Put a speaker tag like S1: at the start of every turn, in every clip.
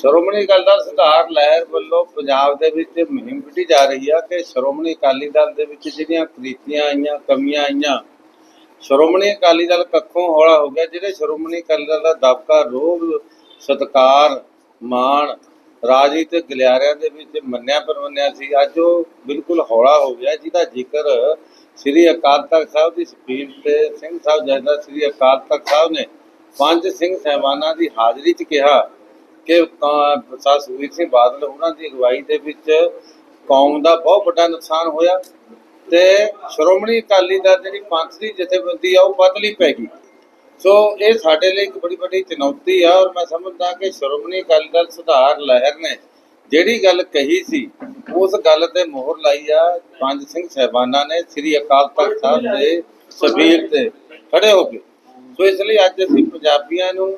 S1: ਸ਼੍ਰੋਮਣੀ ਅਕਾਲੀ ਦਲ ਸੁਧਾਰ ਲਹਿਰ ਵੱਲੋਂ ਪੰਜਾਬ ਦੇ ਵਿੱਚ ਮੁਹਿੰਮ ਵਿੱਢੀ ਜਾ ਰਹੀ ਆ ਕਿ ਸ਼੍ਰੋਮਣੀ ਅਕਾਲੀ ਦਲ ਦੇ ਵਿੱਚ ਜਿਹੜੀਆਂ ਕ੍ਰਿਤੀਆਂ ਆਈਆਂ, ਕਮੀਆਂ ਆਈਆਂ, ਸ਼੍ਰੋਮਣੀ ਅਕਾਲੀ ਦਲ ਕੱਖੋਂ ਹੌਲਾ ਹੋ ਗਿਆ, ਜਿਹੜੇ ਸ਼੍ਰੋਮਣੀ ਅਕਾਲੀ ਦਲ ਦਾ ਦਬਕਾ ਰੋਹ ਸਤਕਾਰ, ਮਾਣ, ਰਾਜਨੀਤਿਕ ਗਲਿਆਰਿਆਂ ਦੇ ਵਿੱਚ ਮੰਨਿਆ ਪਰਮੰਨਿਆ ਸੀ, ਅੱਜ ਉਹ ਬਿਲਕੁਲ ਹੌਲਾ ਹੋ ਗਿਆ, ਜਿਹਦਾ ਜ਼ਿਕਰ ਸ੍ਰੀ ਅਕਾਲ ਤਖਤ ਸਾਹਿਬ ਦੀ ਸਪੀਡ ਤੇ ਸਿੰਘ ਸਾਹਿਬ ਜੈਦਾ ਸ੍ਰੀ ਅਕਾਲ ਤਖਤ ਸਾਹਿਬ ਨੇ ਪੰਜ ਸਿੰਘ ਸਹਿਬਾਨਾਂ ਦੀ ਹਾਜ਼ਰੀ 'ਚ ਕਿਹਾ। ਕਿ ਸਾ ਸੁਖਬੀਰ ਸਿੰਘ ਬਾਦਲ ਉਹਨਾਂ ਦੀ ਅਗਵਾਈ ਦੇ ਵਿੱਚ ਕੌਮ ਦਾ ਬਹੁਤ ਵੱਡਾ ਨੁਕਸਾਨ ਹੋਇਆ ਤੇ ਸ਼੍ਰੋਮਣੀ ਅਕਾਲੀ ਦਲ ਜਿਹੜੀ ਪੰਥ ਜਥੇਬੰਦੀ ਆ, ਉਹ ਪਤਲੀ ਪੈ ਗਈ। ਸੋ ਇਹ ਸਾਡੇ ਲਈ ਇੱਕ ਬੜੀ ਵੱਡੀ ਚੁਣੌਤੀ ਆ ਔਰ ਮੈਂ ਸਮਝਦਾ ਕਿ ਸ਼੍ਰੋਮਣੀ ਅਕਾਲੀ ਦਲ ਸੁਧਾਰ ਲਹਿਰ ਨੇ ਜਿਹੜੀ ਗੱਲ ਕਹੀ ਸੀ, ਉਸ ਗੱਲ ਤੇ ਮੋਹਰ ਲਾਈ ਆ। ਪੰਜ ਸਿੰਘ ਸਹਿਬਾਨਾਂ ਨੇ ਸ੍ਰੀ ਅਕਾਲ ਤਖਤ ਸਾਹਿਬ ਦੇ ਸ਼ਬੀਰ ਤੇ ਖੜੇ ਹੋ ਕੇ। ਸੋ ਇਸ ਲਈ ਅੱਜ ਅਸੀਂ ਪੰਜਾਬੀਆਂ ਨੂੰ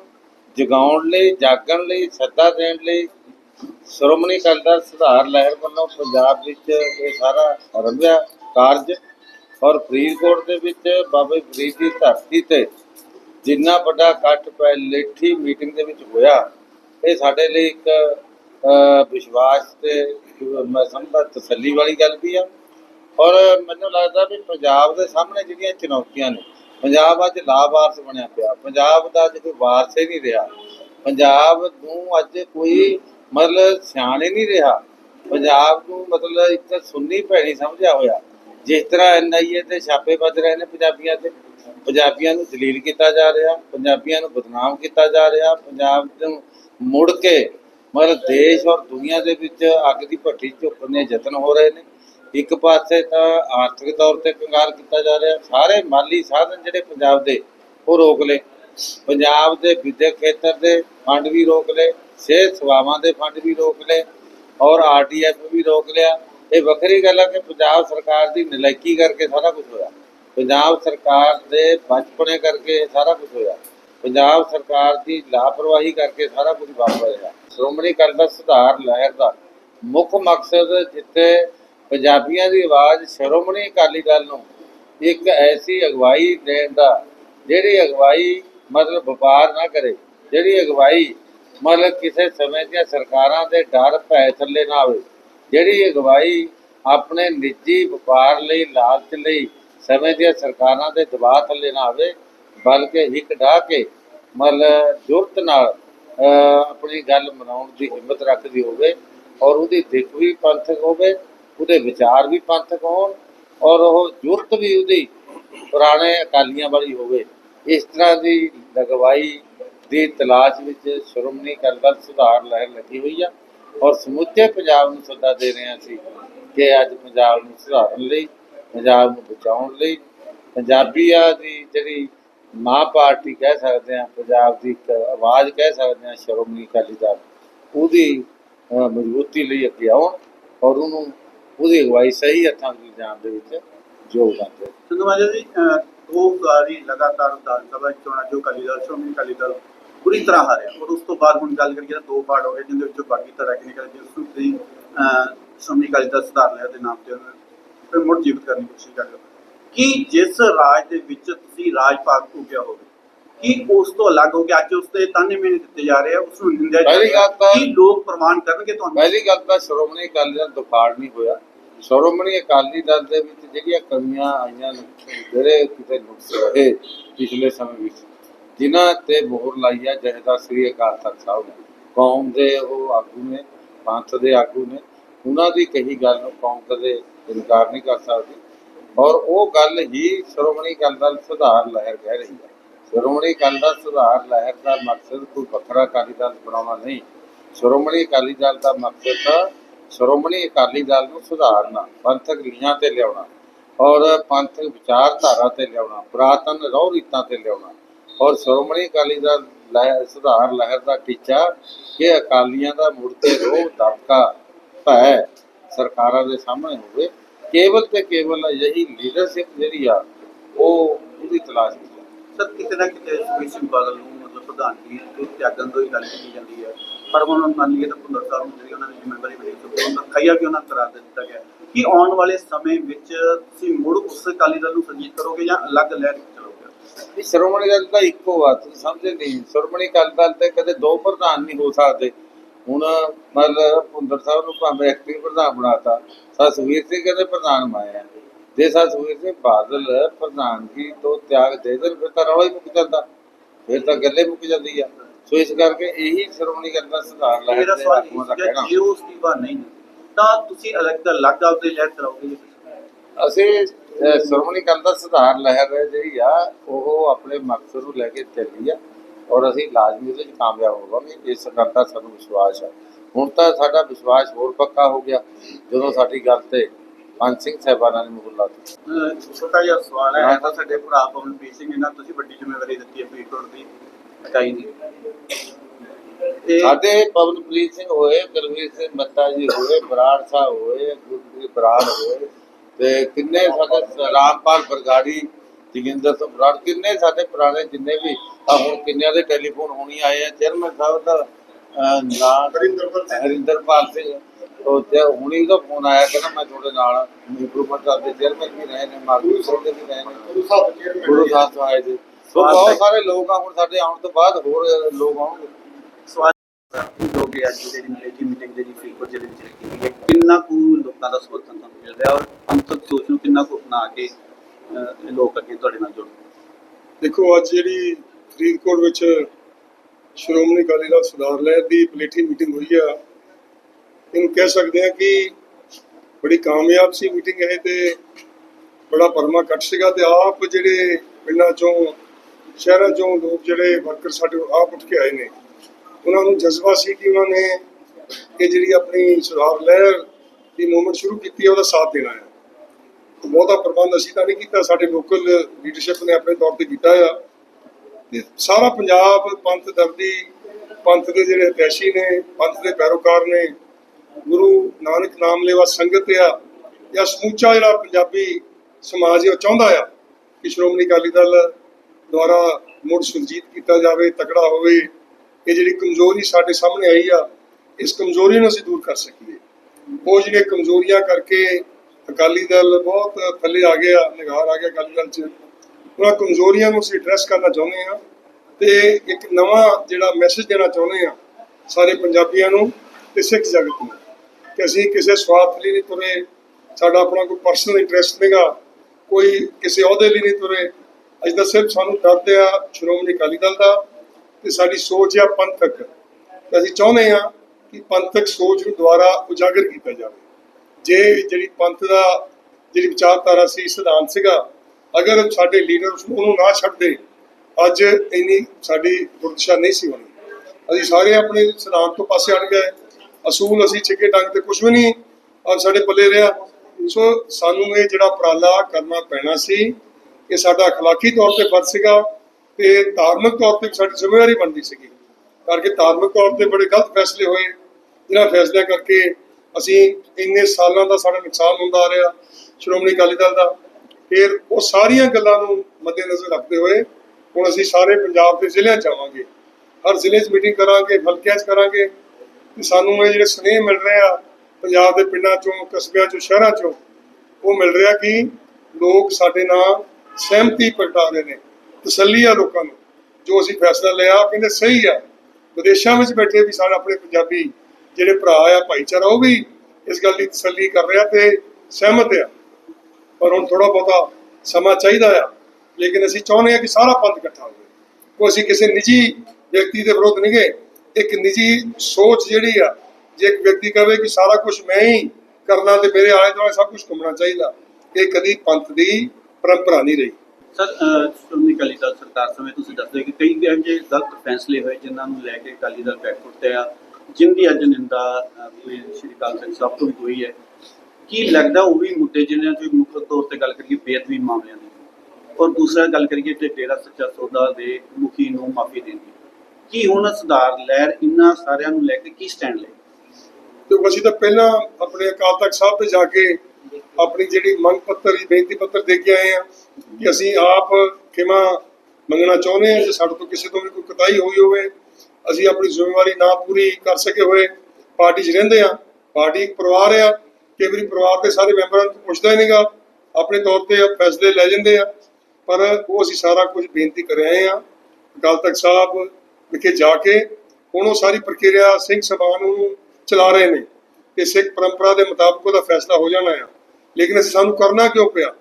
S1: ਜਗਾਉਣ ਲਈ, ਜਾਗਣ ਲਈ, ਸੱਦਾ ਦੇਣ ਲਈ ਸ਼੍ਰੋਮਣੀ ਅਕਾਲੀ ਦਲ ਸੁਧਾਰ ਲਹਿਰ ਵੱਲੋਂ ਪੰਜਾਬ ਵਿੱਚ ਇਹ ਸਾਰਾ ਰੰਭਿਆ ਕਾਰਜ ਔਰ ਫਰੀਦਕੋਟ ਦੇ ਵਿੱਚ ਬਾਬੇ ਫਰੀਦ ਦੀ ਧਰਤੀ ਤੇ ਜਿੰਨਾ ਵੱਡਾ ਇਕੱਠ ਪੈਲੇਠੀ ਮੀਟਿੰਗ ਦੇ ਵਿੱਚ ਹੋਇਆ, ਇਹ ਸਾਡੇ ਲਈ ਇੱਕ ਵਿਸ਼ਵਾਸ ਤੇ ਮੈਂ ਸਮਝਦਾ ਤਸੱਲੀ ਵਾਲੀ ਗੱਲ ਵੀ ਆ। ਔਰ ਮੈਨੂੰ ਲੱਗਦਾ ਵੀ ਪੰਜਾਬ ਦੇ ਸਾਹਮਣੇ ਜਿਹੜੀਆਂ ਚੁਣੌਤੀਆਂ ਨੇ ਪੰਜਾਬ ਅੱਜ ਲਾਵਾਰਸ ਬਣਿਆ ਪਿਆ। ਪੰਜਾਬ ਦਾ ਅੱਜ ਕੋਈ ਵਾਰਸ ਹੀ ਨਹੀਂ ਰਿਹਾ। ਪੰਜਾਬ ਨੂੰ ਅੱਜ ਕੋਈ ਮਤਲਬ ਸਿਆਣੇ ਨਹੀਂ ਰਿਹਾ। ਪੰਜਾਬ ਨੂੰ ਮਤਲਬ ਇੱਕ ਸੁੰਨੀ ਭੈਣੀ ਸਮਝਿਆ ਹੋਇਆ। ਜਿਸ ਤਰ੍ਹਾਂ ਐਨਆਈਏ ਤੇ ਛਾਪੇ ਵੱਜ ਰਹੇ ਨੇ ਪੰਜਾਬੀਆਂ ਤੇ ਪੰਜਾਬੀਆਂ ਨੂੰ ਦਲੀਲ ਕੀਤਾ ਜਾ ਰਿਹਾ, ਪੰਜਾਬੀਆਂ ਨੂੰ ਬਦਨਾਮ ਕੀਤਾ ਜਾ ਰਿਹਾ। ਪੰਜਾਬ ਨੂੰ ਮੁੜ ਕੇ ਮਤਲਬ ਦੇਸ਼ ਔਰ ਦੁਨੀਆ ਦੇ ਵਿੱਚ ਅੱਗ ਦੀ ਭੱਠੀ ਝੁਕਣ ਦੇ ਯਤਨ ਹੋ ਰਹੇ ਨੇ। ਇੱਕ ਪਾਸੇ ਤਾਂ ਆਰਥਿਕ ਤੌਰ ਤੇ ਕੰਗਾਲ ਕੀਤਾ ਜਾ ਰਿਹਾ। ਸਾਰੇ ਮਾਲੀ ਸਾਧਨ ਜਿਹੜੇ ਪੰਜਾਬ ਦੇ, ਉਹ ਰੋਕ ਲਏ। ਪੰਜਾਬ ਦੇ ਵਿਦਿਅਕ ਖੇਤਰ ਦੇ ਫੰਡ ਵੀ ਰੋਕ ਲਏ, ਸਿਹਤ ਸੇਵਾਵਾਂ ਦੇ ਫੰਡ ਵੀ ਰੋਕ ਲਏ ਔਰ ਆਰਡੀਐਫ ਵੀ ਰੋਕ ਲਿਆ। ਇਹ ਵੱਖਰੀ ਗੱਲ ਹੈ ਕਿ ਪੰਜਾਬ ਸਰਕਾਰ ਦੀ ਨਲਾਇਕੀ ਕਰਕੇ ਸਾਰਾ ਕੁਝ ਹੋਇਆ। ਪੰਜਾਬ ਸਰਕਾਰ ਦੇ ਬਚਪਨੇ ਕਰਕੇ ਸਾਰਾ ਕੁਝ ਹੋਇਆ। ਪੰਜਾਬ ਸਰਕਾਰ ਦੀ ਲਾਪਰਵਾਹੀ ਕਰਕੇ ਸਾਰਾ ਕੁਝ ਵਾਪਰਿਆ। ਸ਼੍ਰੋਮਣੀ ਅਕਾਲੀ ਦਲ ਸੁਧਾਰ ਲਹਿਰ ਦਾ ਮੁੱਖ ਮਕਸਦ ਜਿੱਥੇ ਪੰਜਾਬੀਆਂ ਦੀ ਆਵਾਜ਼ ਸ਼੍ਰੋਮਣੀ ਅਕਾਲੀ ਦਲ ਨੂੰ ਇੱਕ ਐਸੀ ਅਗਵਾਈ ਦੇਣ ਦਾ, ਜਿਹੜੀ ਅਗਵਾਈ ਮਤਲਬ ਵਪਾਰ ਨਾ ਕਰੇ, ਜਿਹੜੀ ਅਗਵਾਈ ਮਤਲਬ ਕਿਸੇ ਸਮੇਂ ਦੀਆਂ ਸਰਕਾਰਾਂ ਦੇ ਡਰ ਭੈ ਥੱਲੇ ਨਾ ਆਵੇ, ਜਿਹੜੀ ਅਗਵਾਈ ਆਪਣੇ ਨਿੱਜੀ ਵਪਾਰ ਲਈ, ਲਾਲਚ ਲਈ ਸਮੇਂ ਦੀਆਂ ਸਰਕਾਰਾਂ ਦੇ ਦਬਾਅ ਥੱਲੇ ਨਾ ਆਵੇ, ਬਲਕਿ ਹਿੱਕ ਢਾ ਕੇ ਮਤਲਬ ਜੁਰਤ ਨਾਲ ਆਪਣੀ ਗੱਲ ਮਨਾਉਣ ਦੀ ਹਿੰਮਤ ਰੱਖਦੀ ਹੋਵੇ ਔਰ ਉਹਦੀ ਦਿੱਖ ਵੀ ਪੰਥਕ ਹੋਵੇ ਉਹਦੇ ਵਿਚਾਰ ਵੀ ਪੰਥਕ ਹੋਣ ਔਰ ਉਹ ਜੁਰਤ ਵੀ ਉਹਦੀ ਪੁਰਾਣੇ ਅਕਾਲੀਆਂ ਵਾਲੀ ਹੋਵੇ। ਇਸ ਤਰ੍ਹਾਂ ਦੀ ਲਗਵਾਈ ਦੀ ਤਲਾਸ਼ ਵਿੱਚ ਸ਼੍ਰੋਮਣੀ ਅਕਾਲੀ ਦਲ ਸੁਧਾਰ ਲਹਿਰ ਲੱਗੀ ਹੋਈ ਆ ਔਰ ਸਮੁੱਚੇ ਪੰਜਾਬ ਨੂੰ ਸੱਦਾ ਦੇ ਰਹੇ ਸੀ ਕਿ ਅੱਜ ਪੰਜਾਬ ਨੂੰ ਸੁਧਾਰਨ ਲਈ, ਪੰਜਾਬ ਨੂੰ ਬਚਾਉਣ ਲਈ ਪੰਜਾਬੀਆਂ ਦੀ ਜਿਹੜੀ ਮਾਂ ਪਾਰਟੀ ਕਹਿ ਸਕਦੇ ਹਾਂ, ਪੰਜਾਬ ਦੀ ਇੱਕ ਆਵਾਜ਼ ਕਹਿ ਸਕਦੇ ਹਾਂ ਸ਼੍ਰੋਮਣੀ ਅਕਾਲੀ ਦਲ, ਉਹਦੀ ਮਜ਼ਬੂਤੀ ਲਈ ਅੱਗੇ ਆਉਣ ਔਰ ਉਹਨੂੰ ਉਹਦੀ ਅਗਵਾਈ ਸਹੀ ਹੱਥਾਂ ਵਿੱਚ ਜਾਣ ਦੇ ਵਿੱਚ ਯੋਗਦਾਨ ਦੇਣ
S2: ਸਿੰਧੂ ਮਾਜਾ ਜੀ ਦੋ ਵਾਰੀ ਲਗਾਤਾਰ ਵਿਧਾਨ ਸਭਾ ਚੋਣਾਂ ਜੋ ਅਕਾਲੀ ਦਲ, ਸ਼੍ਰੋਮਣੀ ਅਕਾਲੀ ਦਲ ਬੁਰੀ ਤਰ੍ਹਾਂ ਹਾਰਿਆ ਔਰ ਉਸ ਤੋਂ ਬਾਅਦ ਹੁਣ ਗੱਲ ਕਰੀਏ ਤਾਂ ਦੋ ਪਾਰਟ ਹੋ ਗਏ, ਜਿੰਦੇ ਵਿੱਚੋਂ ਬਾਗੀ ਤਰ੍ਹਾਂ ਕਿ ਨਿਕਲ ਜਿਸ ਨੂੰ ਤੁਸੀਂ ਸ਼੍ਰੋਮਣੀ ਅਕਾਲੀ ਦਲ ਸੁਧਾਰ ਲਹਿਰ ਦੇ ਨਾਮ ਤੇ, ਫਿਰ ਮੁੜ ਜੀਵਤ ਕਰਨ ਦੀ ਕੋਸ਼ਿਸ਼ ਕਰ ਰਹੇ ਹੋ। ਕਿ ਜਿਸ ਰਾਜ ਦੇ ਵਿੱਚ ਤੁਸੀਂ ਰਾਜ ਭਾਗ ਭੁਗਿਆ ਹੋਵੇ ਕਿ ਉਸ ਤੋਂ ਅਲੱਗ ਹੋ ਕੇ ਅੱਜ ਉਸ ਤੇ ਤਾਨੇ ਮੇਨੇ ਦਿੱਤੇ ਜਾ ਰਹੇ ਆ ਉਸ ਨੂੰ ਨਿੰਦਿਆ ਜਾ
S1: ਪਹਿਲੀ
S2: ਰਿਹਾ
S1: ਗੱਲ ਤਾਂ-
S2: ਕੀ ਲੋਕ ਪ੍ਰਮਾਣ ਕਰਨਗੇ ਤੁਹਾਨੂੰ?
S1: ਪਹਿਲੀ ਗੱਲ ਤਾਂ ਸ਼੍ਰੋਮਣੀ ਅਕਾਲੀ ਦਲ ਦੁਫਾੜ ਨਹੀਂ ਹੋਇਆ। ਸ਼੍ਰੋਮਣੀ ਅਕਾਲੀ ਦਲ ਦੇ ਵਿੱਚ ਜਿਹੜੀਆਂ ਕਮੀਆਂ ਆਈਆਂ ਨੇ ਜਿਹੜੇ ਕਿਤੇ ਨੁਕਸ ਰਹੇ ਪਿਛਲੇ ਸਮੇਂ ਵਿੱਚ ਜਿਨ੍ਹਾਂ ਤੇ ਮੋਹਰ ਲਾਈ ਜਹਦਾ ਸ੍ਰੀ ਅਕਾਲ ਤਖਤ ਸਾਹਿਬ ਨੇ। ਕੌਮ ਦੇ ਉਹ ਆਗੂ ਨੇ ਪੰਥ ਦੇ ਆਗੂ ਨੇ ਉਹਨਾਂ ਦੀ ਕਹੀ ਗੱਲ ਨੂੰ ਕੌਮ ਕਦੇ ਇਨਕਾਰ ਨਹੀਂ ਕਰ ਸਕਦੀ। ਔਰ ਉਹ ਗੱਲ ਹੀ ਸ਼੍ਰੋਮਣੀ ਅਕਾਲੀ ਦਲ ਸੁਧਾਰ ਲਹਿਰ ਕਹਿ ਰਹੀ ਹੈ। ਸ਼੍ਰੋਮਣੀ ਅਕਾਲੀ ਦਲ ਸੁਧਾਰ ਲਹਿਰ ਦਾ ਮਕਸਦ ਕੋਈ ਵੱਖਰਾ ਅਕਾਲੀ ਦਲ ਬਣਾਉਣਾ ਨਹੀਂ। ਸ਼੍ਰੋਮਣੀ ਅਕਾਲੀ ਦਲ ਦਾ ਮਕਸਦ ਤਾਂ ਸ਼੍ਰੋਮਣੀ ਅਕਾਲੀ ਦਲ ਨੂੰ ਸੁਧਾਰਨਾ, ਪੰਥਕ ਲੀਹਾਂ ਤੇ ਲਿਆਉਣਾ ਔਰ ਪੰਥਕ ਵਿਚਾਰਧਾਰਾ ਤੇ ਲਿਆਉਣਾ, ਪੁਰਾਤਨ ਰਹੁ ਰੀਤਾਂ ਤੇ ਲਿਆਉਣਾ ਔਰ ਸ਼੍ਰੋਮਣੀ ਅਕਾਲੀ ਦਲ ਲਹਿਰ ਸੁਧਾਰ ਲਹਿਰ ਦਾ ਟੀਚਾ ਕਿ ਅਕਾਲੀਆਂ ਦਾ ਮੁੜ ਕੇ ਰੋਹ ਦਬਕਾ ਭੈ ਸਰਕਾਰਾਂ ਦੇ ਸਾਹਮਣੇ ਹੋਵੇ। ਕੇਵਲ ਤੇ ਕੇਵਲ ਅਜਿਹੀ ਲੀਡਰਸ਼ਿਪ ਜਿਹੜੀ ਆ, ਉਹ ਉਹਦੀ ਤਲਾਸ਼
S2: ਸਰ, ਕਿਤੇ ਨਾ ਕਿਤੇ ਸੁਖਬੀਰ ਸਿੰਘ ਬਾਦਲ ਨੂੰ ਮਤਲਬ ਪ੍ਰਧਾਨਗੀ ਤੋਂ ਤਿਆਗਣ ਤੋਂ ਹੀ ਗੱਲ ਕੀਤੀ ਜਾਂਦੀ ਹੈ। ਪਰ ਹੁਣ ਮੰਨ ਲਈਏ ਤਾਂ ਭੁੱਲਰ ਸਾਹਿਬ ਨੂੰ ਜਿਹੜੀ ਉਹਨਾਂ ਦੀ ਜ਼ਿੰਮੇਵਾਰੀ ਮਿਲੀ ਸੀ ਉਹਨਾਂ ਖਈਆ ਵੀ ਉਹਨਾਂ ਕਰਾ ਦਿੱਤਾ ਗਿਆ। ਕਿ ਆਉਣ ਵਾਲੇ ਸਮੇਂ ਵਿੱਚ ਤੁਸੀਂ ਮੁੜ ਉਸ ਅਕਾਲੀ ਦਲ ਨੂੰ ਸੰਜੀਤ ਕਰੋਗੇ ਜਾਂ ਅਲੱਗ ਲੈ ਵਿੱਚ ਚਲੋਗੇ?
S1: ਸ਼੍ਰੋਮਣੀ ਅਕਾਲੀ ਦਲ ਤਾਂ ਇੱਕੋ ਆ, ਤੁਸੀਂ ਸਮਝੇ ਨਹੀਂ। ਸ਼੍ਰੋਮਣੀ ਅਕਾਲੀ ਦਲ ਤੇ ਕਦੇ ਦੋ ਪ੍ਰਧਾਨ ਨਹੀਂ ਹੋ ਸਕਦੇ। ਹੁਣ ਮਤਲਬ ਭੁੰਦਰ ਸਾਹਿਬ ਨੂੰ ਭਾਵੇਂ ਐਕਟਿੰਗ ਪ੍ਰਧਾਨ ਬਣਾਤਾ ਸਤਵੀਰ ਸਿੰਘ ਕਹਿੰਦੇ ਪ੍ਰਧਾਨ ਬਣਾਇਆ। ਜੇ ਸਤਵੀਰ ਸਿੰਘ ਬਾਦਲ ਪ੍ਰਧਾਨਗੀ ਤੋਂ ਤਿਆਗ ਦੇ ਦੇਣ ਫਿਰ ਤਾਂ ਰੌਲਾ ਹੀ ਮੁੱਕ ਜਾਂਦਾ ਫਿਰ ਤਾਂ ਗੱਲੇ ਮੁੱਕ ਜਾਂਦੀ ਆ। ਸੋ ਇਸ ਕਰਕੇ ਇਹੀ ਸ਼੍ਰੋਮਣੀ ਕਰਦਾ ਸੁਧਾਰ
S2: ਮੇਰਾ
S1: ਦੇ
S2: ਸਵਾਲ
S1: ਆਗੂਆਂ ਦਾ
S2: ਇਹ ਜੇ ਅਸਤੀਫਾ ਨਹੀਂ ਤਾਂ ਤੁਸੀਂ ਅਲੱਗ ਦਾ ਅਲੱਗ ਆਪਦੇ ਚਲਾਓਗੇ ਜੀ।
S1: ਅਸੀਂ ਸ਼੍ਰੋਮਣੀ ਕਰਦਾ ਸੁਧਾਰ ਲਹਿਰ ਜਿਹੜੀ ਆ ਉਹ ਆਪਣੇ ਮਕਸਦ ਨੂੰ ਲੈ ਕੇ ਚੱਲੀ ਆ ਔਰ ਅਸੀਂ ਲਾਜ਼ਮੀ ਉਹਦੇ ਵਿੱਚ ਕਾਮਯਾਬ ਹੋਵਾਂਗੇ ਇਸ ਗੱਲ ਦਾ ਸਾਨੂੰ ਵਿਸ਼ਵਾਸ ਹੈ ਹੁਣ ਤਾਂ ਸਾਡਾ ਵਿਸ਼ਵਾਸ ਹੋਰ ਪੱਕਾ ਹੋ ਗਿਆ ਜਦੋਂ ਸਾਡੀ ਗੱਲ ਤੇ ਪੰਜ ਸਿੰਘ ਸਾਹਿਬਾਨਾਂ ਨੇ ਮੁਹਰ ਲਾ ਦਿੱਤੀ
S2: ਛੋਟਾ ਜਿਹਾ ਸਵਾਲ ਹੈ ਤਾਂ ਸਾਡੇ ਭਰਾ ਪਵਨਪ੍ਰੀਤ ਸਿੰਘ ਇਹਨਾਂ ਤੁਸੀਂ ਵੱਡੀ ਜ਼ਿੰਮੇਵਾਰੀ ਦਿੱਤੀ ਹੈ ਫਰੀਦਕੋਟ ਦੀ ਇਕਾਈ ਦੀ।
S1: ਸਾਡੇ ਪਵਨਪ੍ਰੀਤ ਸਿੰਘ ਹੋਏ ਗੁਰਵੀਰ ਸਿੰਘ ਮੱਤਾ ਜੀ ਹੋਏ ਬਰਾੜ ਸਾਹਿਬ ਹੋਏ ਗੁਰਪ੍ਰੀਤ ਬਰਾੜ ਹੋਏ ਤੇ ਕਿੰਨੇ ਸਾਡੇ ਰਾਮਪਾਲ ਬਰਗਾੜੀ ਜੋਗਿੰਦਰ ਸਿੰਘ ਬਰਾੜ ਕਿੰਨੇ ਸਾਡੇ ਪੁਰਾਣੇ ਜਿੰਨੇ ਵੀ ਆ ਹੁਣ ਕਿੰਨਿਆਂ ਦੇ ਟੈਲੀਫੋਨ ਹੋਣੀ ਆਏ ਆ ਚੇਅਰਮੈਨ ਸਾਹਿਬ ਦਾ ਨਾਂ
S2: ਹਰਿੰਦਰਪਾਲ ਸਿੰਘ।
S1: ਉਹ ਤੇ ਹੁਣੀ ਦਾ ਫੋਨ ਆਇਆ ਕਹਿੰਦਾ ਮੈਂ ਤੁਹਾਡੇ ਨਾਲ ਇੰਪਰੂਵਮੈਂਟ ਕਰਦੇ ਚੇਅਰਮੈਨ ਵੀ ਰਹੇ ਨੇ ਮਾਰਗੂ ਸਿੰਘ ਦੇ ਵੀ ਰਹੇ ਨੇ ਗੁਰੂ ਸਾਹਿਬ ਤੋਂ ਆਏ ਸੀ। ਸੋ ਬਹੁਤ ਸਾਰੇ ਲੋਕ ਆ ਹੁਣ ਸਾਡੇ ਆਉਣ ਤੋਂ ਬਾਅਦ ਹੋਰ ਲੋਕ ਆਉਣਗੇ।
S2: ਸਵਾਲ ਜੋ ਕਿ ਅੱਜ ਦੀ ਜਿਹੜੀ ਮੀਟਿੰਗ ਜਿਹੜੀ ਫਰੀਦਕੋਟ ਜ਼ਿਲ੍ਹੇ ਵਿੱਚ ਕੀਤੀ ਗਈ ਹੈ ਕਿੰਨਾ ਕੁ ਲੋਕਾਂ ਦਾ ਸਮਰਥਨ ਤੁਹਾਨੂੰ ਮਿਲ ਰਿਹਾ ਔਰ ਅੰਤਕ ਸੋਚ ਨੂੰ ਕਿੰਨਾ ਕੁ ਅਪਣਾ ਕੇ ਅਹ, ਇਹ ਲੋਕ ਅੱਗੇ ਤੁਹਾਡੇ ਨਾਲ ਜੁੜਨ।
S3: ਦੇਖੋ ਅੱਜ ਜਿਹੜੀ ਫਰੀਦਕੋਟ ਵਿੱਚ ਸ਼੍ਰੋਮਣੀ ਅਕਾਲੀ ਦਲ ਸੁਧਾਰ ਲਹਿਰ ਦੀ ਪਲੇਠੀ ਮੀਟਿੰਗ ਹੋਈ ਆ ਇਹਨੂੰ ਕਹਿ ਸਕਦੇ ਆ ਕਿ ਬੜੀ ਕਾਮਯਾਬ ਸੀ ਮੀਟਿੰਗ ਇਹ ਤੇ ਬੜਾ ਪਰਮਾ ਕੱਟ ਸੀਗਾ ਤੇ ਆਪ ਜਿਹੜੇ ਪਿੰਡਾਂ ਚੋਂ, ਸ਼ਹਿਰਾਂ ਚੋਂ ਲੋਕ ਜਿਹੜੇ ਵਰਕਰ ਸਾਡੇ ਆਪ ਉੱਠ ਕੇ ਆਏ ਨੇ, ਉਹਨਾਂ ਨੂੰ ਜਜ਼ਬਾ ਸੀ ਕਿ ਉਹਨਾਂ ਨੇ ਇਹ ਜਿਹੜੀ ਆਪਣੀ ਸੁਧਾਰ ਲਹਿਰ ਦੀ ਮੂਵਮੈਂਟ ਸ਼ੁਰੂ ਕੀਤੀ ਹੈ, ਉਹਦਾ ਸਾਥ ਦੇਣਾ ਹੈ। ਬਹੁਤਾ ਪ੍ਰਬੰਧ ਅਸੀਂ ਤਾਂ ਨਹੀਂ ਕੀਤਾ, ਸਾਡੇ ਲੋਕਲ ਲੀਡਰਸ਼ਿਪ ਨੇ ਆਪਣੇ ਤੌਰ ਤੇ ਕੀਤਾ ਆ। ਤੇ ਸਾਰਾ ਪੰਜਾਬ ਪੰਥ ਦਰਦੀ, ਪੰਥ ਦੇ ਜਿਹੜੇ ਹਿਤੈਸ਼ੀ ਨੇ, ਪੰਥ ਦੇ ਪੈਰੋਕਾਰ ਨੇ ਗੁਰੂ ਨਾਨਕ ਨਾਮ ਲੈਵਾ ਸੰਗਤ ਆ, ਜਾਂ ਸਮੂਚਾ ਜਿਹੜਾ ਪੰਜਾਬੀ ਸਮਾਜ ਹੈ ਚਾਹੁੰਦਾ ਆ ਕਿ ਸ਼੍ਰੋਮਣੀ ਅਕਾਲੀ ਦਲ ਦੁਆਰਾ ਮੁੜ ਸੁਰਜੀਤ ਕੀਤਾ ਜਾਵੇ, ਤਕੜਾ ਹੋਵੇ। ਇਹ ਜਿਹੜੀ ਕਮਜ਼ੋਰੀ ਸਾਡੇ ਸਾਹਮਣੇ ਆਈ ਆ, ਇਸ ਕਮਜ਼ੋਰੀ ਨੂੰ ਅਸੀਂ ਦੂਰ ਕਰ ਸਕੀਏ। ਉਹ ਜਿਹੜੀਆਂ ਕਮਜ਼ੋਰੀਆਂ ਕਰਕੇ ਅਕਾਲੀ ਦਲ ਬਹੁਤ ਥੱਲੇ ਆ ਗਿਆ ਨਿਗਾਰ ਆ ਗਿਆ ਅਕਾਲੀ ਦਲ 'ਚ, ਉਹਨਾਂ ਕਮਜ਼ੋਰੀਆਂ ਨੂੰ ਅਸੀਂ ਐਡਰੈਸ ਕਰਨਾ ਚਾਹੁੰਦੇ ਹਾਂ ਤੇ ਇੱਕ ਨਵਾਂ ਜਿਹੜਾ ਮੈਸੇਜ ਦੇਣਾ ਚਾਹੁੰਦੇ ਹਾਂ ਸਾਰੇ ਪੰਜਾਬੀਆਂ ਨੂੰ ਤੇ ਸਿੱਖ ਜਗਤ ਨੂੰ। ਕਿ ਅਸੀਂ ਕਿਸੇ ਸਵਾਰਥ ਲਈ ਨਹੀਂ ਤੁਰੇ, ਸਾਡਾ ਆਪਣਾ ਕੋਈ ਪਰਸਨਲ ਇੰਟਰਸਟ ਨਹੀਂਗਾ, ਕੋਈ ਕਿਸੇ ਅਹੁਦੇ ਲਈ ਨਹੀਂ ਤੁਰੇ। ਅੱਜ ਤਾਂ ਸਿਰਫ ਸਾਨੂੰ ਦਰਦ ਆ, ਸ਼੍ਰੋਮਣੀ ਅਕਾਲੀ ਦਲ ਦਾ ਤੇ ਸਾਡੀ ਸੋਚ ਆ ਪੰਥਕ। ਤੇ ਅਸੀਂ ਚਾਹੁੰਦੇ ਹਾਂ ਕਿ ਪੰਥਕ ਸੋਚ ਨੂੰ ਦੁਆਰਾ ਉਜਾਗਰ ਕੀਤਾ ਜਾਵੇ। ਜੇ ਜਿਹੜੀ ਪੰਥ ਦਾ ਜਿਹੜੀ ਵਿਚਾਰਧਾਰਾ ਸੀ, ਸਿਧਾਂਤ ਸੀਗਾ, ਅਗਰ ਸਾਡੇ ਲੀਡਰ ਉਹਨੂੰ ਨਾ ਛੱਡਦੇ, ਅੱਜ ਇੰਨੀ ਸਾਡੀ ਦੁਰਦਸ਼ਾ ਨਹੀਂ ਸੀ ਹੋਣੀ। ਅਸੀਂ ਸਾਰੇ ਆਪਣੇ ਸਿਧਾਂਤ ਤੋਂ ਪਾਸੇ ਹਟ ਗਏ। ਅਸੂਲ ਅਸੀਂ ਛਿੱਕੇ ਡੰਗ ਤੇ ਕੁਝ ਵੀ ਨਹੀਂ ਔਰ ਸਾਡੇ ਪੱਲੇ ਰਿਹਾ ਸੋ ਸਾਨੂੰ ਇਹ ਜਿਹੜਾ ਉਪਰਾਲਾ ਕਰਨਾ ਪੈਣਾ ਸੀ ਕਿ ਸਾਡਾ اخلاقی ਤੌਰ ਤੇ ਫਰਜ਼ ਸੀਗਾ ਤੇ ਧਾਰਮਿਕ ਤੌਰ ਤੇ ਵੀ ਸਾਡੀ ਜ਼ਿੰਮੇਵਾਰੀ ਬਣਦੀ ਸੀਗੀ ਕਰਕੇ ਧਾਰਮਿਕ ਤੌਰ ਤੇ ਬੜੇ ਗਲਤ ਫੈਸਲੇ ਹੋਏ ਜਿਨ੍ਹਾਂ ਫੈਸਲਿਆਂ ਕਰਕੇ ਅਸੀਂ ਇੰਨੇ ਸਾਲਾਂ ਦਾ ਸਾਡਾ ਨੁਕਸਾਨ ਹੁੰਦਾ ਆ ਰਿਹਾ ਸ਼੍ਰੋਮਣੀ ਅਕਾਲੀ ਦਲ ਦਾ ਫਿਰ ਉਹ ਸਾਰੀਆਂ ਗੱਲਾਂ ਨੂੰ ਮੱਦੇਨਜ਼ਰ ਰੱਖਦੇ ਹੋਏ ਹੁਣ ਅਸੀਂ ਸਾਰੇ ਪੰਜਾਬ ਦੇ ਜ਼ਿਲ੍ਹਿਆਂ ਚ ਆਵਾਂਗੇ ਹਰ ਜ਼ਿਲ੍ਹੇ 'ਚ ਮੀਟਿੰਗ ਕਰਾਂਗੇ ਹਲਕਿਆਂ 'ਚ ਕਰਾਂਗੇ ਤੇ ਸਾਨੂੰ ਇਹ ਜਿਹੜੇ ਸੁਨੇਹੇ ਮਿਲ ਰਹੇ ਆ ਪੰਜਾਬ ਦੇ ਪਿੰਡਾਂ ਚੋਂ, ਕਸਬਿਆਂ ਚੋਂ, ਸ਼ਹਿਰਾਂ ਚੋਂ, ਉਹ ਮਿਲ ਰਿਹਾ ਕਿ ਲੋਕ ਸਾਡੇ ਨਾਲ ਸਹਿਮਤੀ ਪ੍ਰਗਟਾ ਰਹੇ ਨੇ, ਤਸੱਲੀ ਆ ਲੋਕਾਂ ਨੂੰ। ਜੋ ਅਸੀਂ ਫੈਸਲਾ ਲਿਆ ਕਹਿੰਦੇ ਸਹੀ ਆ। ਵਿਦੇਸ਼ਾਂ ਵਿੱਚ ਬੈਠੇ ਵੀ ਸਾਡੇ ਆਪਣੇ ਪੰਜਾਬੀ ਜਿਹੜੇ ਭਰਾ ਆ, ਭਾਈਚਾਰਾ, ਉਹ ਵੀ ਇਸ ਗੱਲ ਦੀ ਤਸੱਲੀ ਕਰ ਰਿਹਾ ਤੇ ਸਹਿਮਤ ਆ। ਪਰ ਹੁਣ ਥੋੜਾ ਬਹੁਤਾ ਸਮਾਂ ਚਾਹੀਦਾ ਆ। ਲੇਕਿਨ ਅਸੀਂ ਚਾਹੁੰਦੇ ਹਾਂ ਕਿ ਸਾਰਾ ਪੰਥ ਇਕੱਠਾ ਹੋਵੇ। ਕੋਈ ਅਸੀਂ ਕਿਸੇ ਨਿੱਜੀ ਵਿਅਕਤੀ ਦੇ ਵਿਰੁੱਧ ਨਹੀਂ ਗਏ। ਇੱਕ ਨਿੱਜੀ ਸੋਚ ਜਿਹੜੀ ਆ ਜੇ ਇੱਕ ਵਿਅਕਤੀ ਕਹੇ ਕਿ ਸਾਰਾ ਕੁਝ ਮੈਂ ਹੀ ਕਰਨਾ ਤੇ ਮੇਰੇ ਆਲੇ ਦੁਆਲੇ ਸਭ ਕੁਝ ਘੁੰਮਣਾ ਚਾਹੀਦਾ ਇਹ ਕਦੀ ਪੰਥ ਦੀ ਪਰੰਪਰਾ ਨਹੀਂ ਰਹੀ।
S2: ਸਰ ਸ਼੍ਰੋਮਣੀ ਅਕਾਲੀ ਦਲ ਸਰਕਾਰ ਸਮੇਂ ਤੁਸੀਂ ਦੱਸਦੇ ਕਿ ਕਈ ਇਹੋ ਜਿਹੇ ਗਲਤ ਫੈਸਲੇ ਹੋਏ ਜਿਨ੍ਹਾਂ ਨੂੰ ਲੈ ਕੇ ਅਕਾਲੀ ਦਲ ਬੈਕਫੁੱਟ ਤੇ ਆ ਜਿੰਦੀ ਅੱਜ ਨਿੰਦਾ ਅਹ, ਪੂਰੇ ਸ਼੍ਰੀ ਅਕਾਲ ਤਖਤ ਸਾਹਿਬ ਤੋਂ ਵੀ ਹੋਈ ਹੈ। ਕੀ ਲੱਗਦਾ ਉਹ ਵੀ ਮੁੱਦੇ ਜਿਨ੍ਹਾਂ ਤੋਂ ਮੁੱਖ ਤੌਰ ਤੇ ਗੱਲ ਕਰੀਏ ਬੇਅਦਬੀ ਮਾਮਲਿਆਂ ਦੀ? ਔਰ ਦੂਸਰਾ ਗੱਲ ਕਰੀਏ ਤੇ ਡੇਰਾ ਸੱਚਾ ਸੌਦਾ ਦੇ ਮੁਖੀ ਨੂੰ ਮਾਫੀ ਦੇਣ ਦੀ। ਕੀ ਹੁਣ ਸੁਧਾਰ ਲਹਿਰ ਇਹਨਾਂ ਸਾਰਿਆਂ ਨੂੰ ਲੈ ਕੇ ਕੀ ਸਟੈਂਡ ਲੈ?
S3: ਤੇ ਅਸੀਂ ਤਾਂ ਪਹਿਲਾਂ ਆਪਣੇ ਅਕਾਲ ਤਖਤ ਸਾਹਿਬ ਤੇ ਜਾ ਕੇ ਆਪਣੀ ਜਿਹੜੀ ਮੰਗ ਪੱਤਰ ਦੀ ਬੇਨਤੀ ਪੱਤਰ ਦੇ ਕੇ ਆਏ ਆ ਕਿ ਅਸੀਂ ਆਪ ਖਿਮਾ ਮੰਗਣਾ ਚਾਹੁੰਦੇ ਹਾਂ, ਜੇ ਸਾਡੇ ਤੋਂ ਕਿਸੇ ਤੋਂ ਵੀ ਕੋਈ ਕਤਾਈ ਹੋਈ ਹੋਵੇ, ਅਸੀਂ ਆਪਣੀ ਜ਼ਿੰਮੇਵਾਰੀ ਨਾ ਪੂਰੀ ਕਰ ਸਕੇ ਹੋਏ ਪਾਰਟੀ 'ਚ ਰਹਿੰਦੇ ਆ ਪਾਰਟੀ ਇੱਕ ਪਰਿਵਾਰ ਆ, ਕਈ ਵਾਰੀ ਪਰਿਵਾਰ ਦੇ ਸਾਰੇ ਮੈਂਬਰਾਂ ਨੂੰ ਪੁੱਛਦਾ ਹੀ ਨਹੀਂਗਾ, ਆਪਣੇ ਤੌਰ ਤੇ ਫੈਸਲੇ ਲੈ ਜਾਂਦੇ ਆ, ਪਰ ਉਹ ਅਸੀਂ ਸਾਰਾ ਕੁਝ ਬੇਨਤੀ ਕਰ ਆਏ ਆ ਅਕਾਲ ਤਖਤ ਸਾਹਿਬ ਵਿਖੇ ਜਾ ਕੇ ਹੁਣ ਉਹ ਸਾਰੀ ਪ੍ਰਕਿਰਿਆ ਸਿੰਘ ਸਭਾ ਨੂੰ ਚਲਾ ਰਹੇ ਨੇ ਕਿ ਸਿੱਖ ਪਰੰਪਰਾ ਦੇ ਮੁਤਾਬਕ ਉਹਦਾ ਫੈਸਲਾ ਹੋ ਜਾਣਾ ਆ। ਲੇਕਿਨ ਅਸੀਂ ਸਾਨੂੰ ਕਰਨਾ ਕਿਉਂ ਪਿਆ?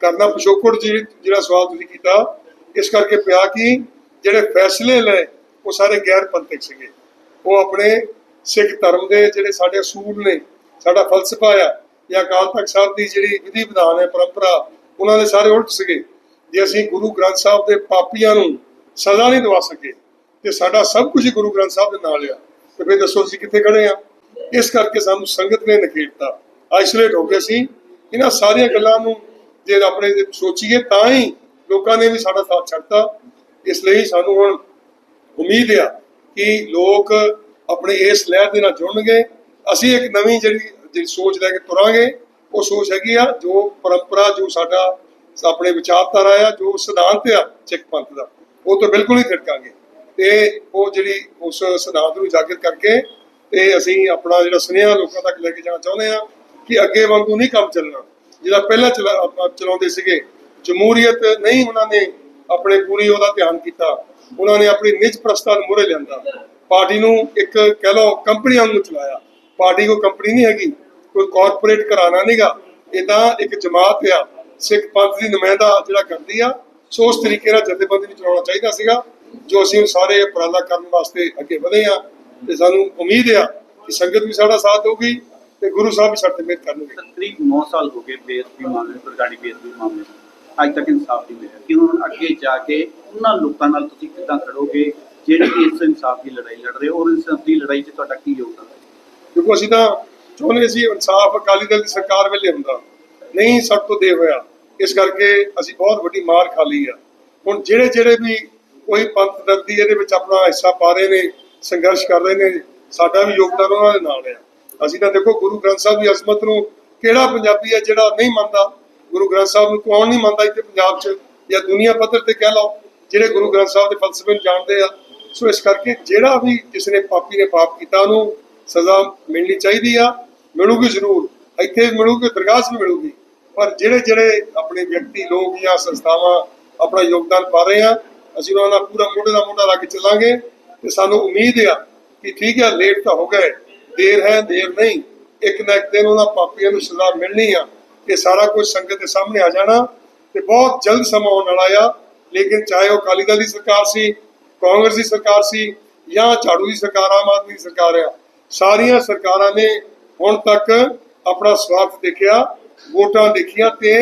S3: ਕਰਨਾ ਪਿਛੋਕੜ ਜਿਹੜਾ ਸਵਾਲ ਤੁਸੀਂ ਕੀਤਾ, ਇਸ ਕਰਕੇ ਪਿਆ ਕਿ ਜਿਹੜੇ ਫੈਸਲੇ ਲਏ, ਉਹ ਸਾਰੇ ਗੈਰ ਪੰਥਕ ਸੀਗੇ। ਉਹ ਆਪਣੇ ਸਿੱਖ ਧਰਮ ਦੇ ਜਿਹੜੇ ਸਾਡੇ ਅਸੂਲ ਨੇ, ਸਾਡਾ ਫਲਸਫਾ ਆ, ਜਾਂ ਅਕਾਲ ਤਖਤ ਸਾਹਿਬ ਦੀ ਜਿਹੜੀ ਵਿਧੀ ਵਿਧਾਨ ਹੈ, ਪਰੰਪਰਾ, ਉਹਨਾਂ ਦੇ ਸਾਰੇ ਉਲਟ ਸੀਗੇ। ਜੇ ਅਸੀਂ ਗੁਰੂ ਗ੍ਰੰਥ ਸਾਹਿਬ ਦੇ ਪਾਪੀਆਂ ਨੂੰ ਸਜ਼ਾ ਨਹੀਂ ਦਵਾ ਸਕੇ ਤੇ ਸਾਡਾ ਸਭ ਕੁਝ ਗੁਰੂ ਗ੍ਰੰਥ ਸਾਹਿਬ ਦੇ ਨਾਲ ਆ। ਤੇ ਫਿਰ ਦੱਸੋ ਅਸੀਂ ਕਿੱਥੇ ਖੜੇ ਆ? ਇਸ ਕਰਕੇ ਸਾਨੂੰ ਸੰਗਤ ਨੇ ਨਖੇੜਤਾ। ਆਈਸੋਲੇਟ ਹੋ ਗਏ ਸੀ ਇਹਨਾਂ ਸਾਰੀਆਂ ਗੱਲਾਂ ਨੂੰ ਜੇ ਆਪਣੇ ਸੋਚੀਏ ਤਾਂ ਹੀ ਲੋਕਾਂ ਨੇ ਵੀ ਸਾਡਾ ਸਾਥ ਛੱਡਤਾ। ਇਸ ਲਈ ਸਾਨੂੰ ਹੁਣ ਉਮੀਦ ਆ ਕਿ ਲੋਕ ਆਪਣੇ ਇਸ ਲਹਿਰ ਦੇ ਨਾਲ ਜੁੜਨਗੇ। ਅਸੀਂ ਇੱਕ ਨਵੀਂ ਜਿਹੜੀ ਜਿਹੜੀ ਸੋਚ ਲੈ ਕੇ ਤੁਰਾਂਗੇ, ਉਹ ਸੋਚ ਹੈਗੀ ਆ ਜੋ ਪਰੰਪਰਾ, ਜੋ ਸਾਡਾ ਆਪਣੇ ਵਿਚਾਰਧਾਰਾ ਆ, ਜੋ ਸਿਧਾਂਤ ਆ ਸਿੱਖ ਪੰਥ ਦਾ, ਉਹ ਤੋਂ ਬਿਲਕੁਲ ਹੀ ਥਿੜਕਾਂਗੇ ਤੇ ਉਹ ਜਿਹੜੀ ਉਸ ਸਿਧਾਂਤ ਨੂੰ ਉਜਾਗਰ ਕਰਕੇ ਤੇ ਅਸੀਂ ਆਪਣਾ ਜਿਹੜਾ ਸੁਨੇਹਾ ਲੋਕਾਂ ਤੱਕ ਲੈ ਕੇ ਜਾਣਾ ਚਾਹੁੰਦੇ ਆ ਕਿ ਅੱਗੇ ਵਾਂਗੂ ਨਹੀਂ ਕੰਮ ਚੱਲਣਾ। ਜਿਹੜਾ ਪਹਿਲਾਂ ਚਲਾਉਂਦੇ ਸੀਗੇ, ਜਮਹੂਰੀਅਤ ਨਹੀਂ ਉਹਨਾਂ ਨੇ ਆਪਣੇ ਪੂਰੀ ਉਹਦਾ ਧਿਆਨ ਕੀਤਾ। ਉਹਨਾਂ ਨੇ ਆਪਣੀ ਨਿਜ ਪ੍ਰਸਤਾਵ ਨੂੰ ਮੂਹਰੇ ਲਿਆਂਦਾ। ਪਾਰਟੀ ਨੂੰ ਇੱਕ ਕਹਿ ਲਓ ਕੰਪਨੀ ਵਾਂਗੂ ਚਲਾਇਆ। ਪਾਰਟੀ ਕੋਈ ਕੰਪਨੀ ਨਹੀਂ ਹੈਗੀ, ਕੋਈ ਕਾਰਪੋਰੇਟ ਘਰਾਣਾ ਨਹੀਂਗਾ ਇਹ ਤਾਂ ਇੱਕ ਜਮਾਤ ਆ। ਸਿੱਖ ਪੰਥ ਦੀ ਨੁਮਾਇੰਦਾ ਜਿਹੜਾ ਕਰਦੀ ਆ, ਸੋ ਉਸ ਤਰੀਕੇ ਨਾਲ ਜਥੇਬੰਦੀ ਨੂੰ ਚਲਾਉਣਾ ਚਾਹੀਦਾ ਸੀਗਾ। ਜੋ ਅਸੀਂ ਸਾਰੇ ਉਪਰਾਲਾ ਕਰਨ ਵਾਸਤੇ ਅੱਗੇ ਵਧੇ ਆ ਤੇ ਸਾਨੂੰ ਉਮੀਦ ਆ ਕਿ ਸੰਗਤ ਵੀ ਸਾਡਾ ਸਾਥ ਦੇਊਗੀ ਤੇ ਗੁਰੂ ਸਾਹਿਬ ਵੀ ਸਾਡੇ ਮਿਹਰ ਕਰਨਗੇ।
S2: ਤਕਰੀਬ 9 ਸਾਲ ਹੋ ਗਏ ਬੇਅਦਬੀ ਮਾਮਲੇ ਬਰਗਾੜੀ ਬੇਅਦਬੀ ਮਾਮਲੇ। ਅੱਜ ਤੱਕ ਇਨਸਾਫ ਨਹੀਂ ਮਿਲਿਆ ਕਿ ਹੁਣ ਅੱਗੇ ਜਾ ਕੇ ਉਹਨਾਂ ਲੋਕਾਂ ਨਾਲ ਤੁਸੀਂ ਕਿੱਦਾਂ ਖੜੋਗੇ? ਜਿਹੜੇ ਇਸ ਇਨਸਾਫ ਦੀ ਲੜਾਈ ਲੜ ਰਹੇ ਹੋ ਔਰ ਇਨਸਾਫ ਦੀ ਲੜਾਈ 'ਚ ਤੁਹਾਡਾ ਕੀ ਯੋਗਦਾਨ ਹੈ?
S3: ਕਿਉਂਕਿ ਅਸੀਂ ਤਾਂ ਚਾਹੁੰਦੇ ਸੀ ਇਨਸਾਫ ਅਕਾਲੀ ਦਲ ਦੀ ਸਰਕਾਰ ਵੇਲੇ ਹੁੰਦਾ। ਨਹੀਂ ਸਭ ਤੋਂ ਦੇ ਹੋਇਆ। ਇਸ ਕਰਕੇ ਅਸੀਂ ਬਹੁਤ ਵੱਡੀ ਮਾਰ ਖਾ ਲਈ ਆ। ਹੁਣ ਜਿਹੜੇ ਜਿਹੜੇ ਵੀ ਕੋਈ ਪੰਥ ਦਰਦੀ ਇਹਦੇ ਵਿੱਚ ਆਪਣਾ ਹਿੱਸਾ ਪਾ ਰਹੇ ਨੇ, ਸੰਘਰਸ਼ ਕਰ ਰਹੇ ਨੇ, ਸਾਡਾ ਵੀ ਯੋਗਦਾਨ ਉਹਨਾਂ ਦੇ ਨਾਲ ਆ। ਅਸੀਂ ਤਾਂ ਦੇਖੋ ਗੁਰੂ ਗ੍ਰੰਥ ਸਾਹਿਬ ਦੀ ਅਜ਼ਮਤ ਨੂੰ ਕਿਹੜਾ ਪੰਜਾਬੀ ਹੈ ਜਿਹੜਾ ਨਹੀਂ ਮੰਨਦਾ? ਗੁਰੂ ਗ੍ਰੰਥ ਸਾਹਿਬ ਨੂੰ ਕੌਣ ਨਹੀਂ ਮੰਨਦਾ ਇੱਥੇ ਪੰਜਾਬ 'ਚ? ਜਾਂ ਦੁਨੀਆ ਪੱਧਰ ਤੇ ਕਹਿ ਲਓ ਜਿਹੜੇ ਗੁਰੂ ਗ੍ਰੰਥ ਸਾਹਿਬ ਦੇ ਫਲਸਫੇ ਨੂੰ ਜਾਣਦੇ ਆ। ਸੋ ਇਸ ਕਰਕੇ ਜਿਹੜਾ ਵੀ ਜਿਸ ਨੇ ਪਾਪੀ ਨੇ ਪਾਪ ਕੀਤਾ ਉਹਨੂੰ ਸਜ਼ਾ ਮਿਲਣੀ ਚਾਹੀਦੀ ਆ, ਮਿਲੂਗੀ ਜ਼ਰੂਰ। ਇੱਥੇ ਮਿਲੂਗੀ, ਦਰਗਾਹ 'ਚ ਵੀ ਮਿਲੂਗੀ। ਪਰ ਜਿਹੜੇ ਜਿਹੜੇ ਆਪਣੇ ਵਿਅਕਤੀ, ਲੋਕ ਜਾਂ ਸੰਸਥਾਵਾਂ ਆਪਣਾ ਯੋਗਦਾਨ ਪਾ ਰਹੇ ਆ ਅਸੀਂ ਉਹਨਾਂ ਨਾਲ ਪੂਰਾ ਮੋਢੇ ਦਾ ਮੋਢਾ ਲਾ ਕੇ ਚੱਲਾਂਗੇ ਤੇ ਸਾਨੂੰ ਉਮੀਦ ਆ ਕਿ ਠੀਕ ਹੈ ਲੇਟ ਤਾਂ ਹੋ ਗਏ, ਦੇਰ ਹੈ, ਦੇਰ ਨਹੀਂ। ਇੱਕ ਨਾ ਇੱਕ ਦਿਨ ਉਹਨਾਂ ਪਾਪੀਆਂ ਨੂੰ ਸਜ਼ਾ ਮਿਲਣੀ ਆ ਇਹ ਸਾਰਾ ਕੁਝ ਸੰਗਤ ਦੇ ਸਾਹਮਣੇ ਆ ਜਾਣਾ ਤੇ ਬਹੁਤ ਜਲਦ ਸਮਾਂ ਆਉਣ ਵਾਲਾ ਆ। ਲੇਕਿਨ ਚਾਹੇ ਉਹ ਅਕਾਲੀ ਦਲ ਦੀ ਸਰਕਾਰ ਸੀ, ਕਾਂਗਰਸ ਦੀ ਸਰਕਾਰ ਸੀ ਜਾਂ ਝਾੜੂ ਦੀ ਸਰਕਾਰ, ਆਮ ਆਦਮੀ ਦੀ ਸਰਕਾਰ ਆ, ਸਾਰੀਆਂ ਸਰਕਾਰਾਂ ਨੇ ਹੁਣ ਤੱਕ ਆਪਣਾ ਸਵਾਰਥ ਦੇਖਿਆ, ਵੋਟਾਂ ਦੇਖੀਆਂ ਤੇ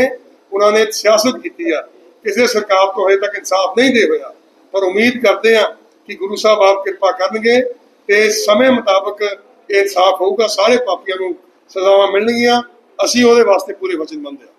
S3: ਉਹਨਾਂ ਨੇ ਸਿਆਸਤ ਕੀਤੀ ਆ। ਕਿਸੇ ਸਰਕਾਰ ਤੋਂ ਹਜੇ ਤੱਕ ਇਨਸਾਫ ਨਹੀਂ ਦੇ ਹੋਇਆ। ਪਰ ਉਮੀਦ ਕਰਦੇ ਹਾਂ ਕਿ ਗੁਰੂ ਸਾਹਿਬ ਆਪ ਕਿਰਪਾ ਕਰਨਗੇ ਤੇ ਸਮੇਂ ਮੁਤਾਬਕ ਇਹ ਇਨਸਾਫ ਹੋਊਗਾ, ਸਾਰੇ ਪਾਪੀਆਂ ਨੂੰ ਸਜ਼ਾਵਾਂ ਮਿਲਣਗੀਆਂ। ਅਸੀਂ ਉਹਦੇ ਵਾਸਤੇ ਪੂਰੇ ਵਚਨਬੱਧ ਹਾਂ।